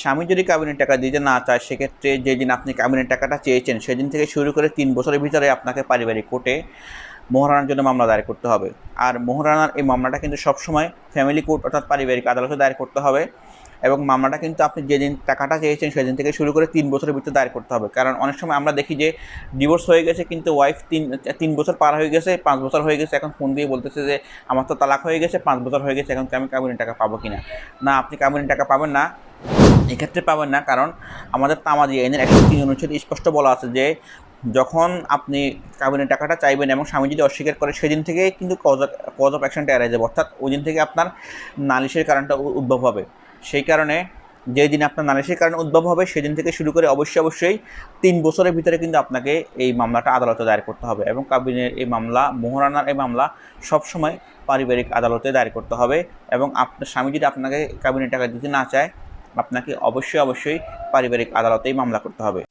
স্বামী যদি কাবিনের টাকা দিতে না চায়, সেক্ষেত্রে যেদিন আপনি কাবিনের টাকাটা চেয়েছেন, সেদিন থেকে শুরু করে তিন বছরের ভিতরে আপনাকে পারিবারিক কোর্টে মোহরানার জন্য মামলা দায়ের করতে হবে। আর মোহরানার এই মামলাটা কিন্তু সবসময় ফ্যামিলি কোর্ট অর্থাৎ পারিবারিক আদালতে দায়ের করতে হবে এবং মামলাটা কিন্তু আপনি যেদিন টাকাটা চেয়েছেন, সেদিন থেকে শুরু করে তিন বছরের ভিতরে দায়ের করতে হবে। কারণ অনেক সময় আমরা দেখি যে ডিভোর্স হয়ে গেছে কিন্তু ওয়াইফ তিন তিন বছর পার হয়ে গেছে, পাঁচ বছর হয়ে গেছে, এখন ফোন দিয়ে বলতেছে যে, আমার তো তালাক হয়ে গেছে, পাঁচ বছর হয়ে গেছে, এখন আমি কাবিনের টাকা পাবো কিনা? না, আপনি কাবিনের টাকা পাবেন না। এক্ষেত্রে পাবেন না, কারণ আমাদের তামাদি আইনের একশো তিন অনুচ্ছেদ স্পষ্ট বলা আছে যে যখন আপনি কাবিনের টাকাটা চাইবেন এবং স্বামী যদি অস্বীকার করে, সেদিন থেকে কিন্তু কজ কজ অফ অ্যাকশনটা এড়াই যাবে অর্থাৎ ওই দিন থেকে আপনার নালিশের কারণটা উদ্ভব হবে। সেই কারণে যেই দিন আপনার নালিশের কারণে উদ্ভব হবে, সেদিন থেকে শুরু করে অবশ্যই অবশ্যই তিন বছরের ভিতরে কিন্তু আপনাকে এই মামলাটা আদালতে দায়ের করতে হবে এবং কাবিনের এই মামলা, মোহরানার এই মামলা সবসময় পারিবারিক আদালতে দায়ের করতে হবে এবং আপনার স্বামী যদি আপনাকে কাবিনের টাকা দিতে না চায় আপনাকে অবশ্যই অবশ্যই পারিবারিক আদালতেই মামলা করতে হবে।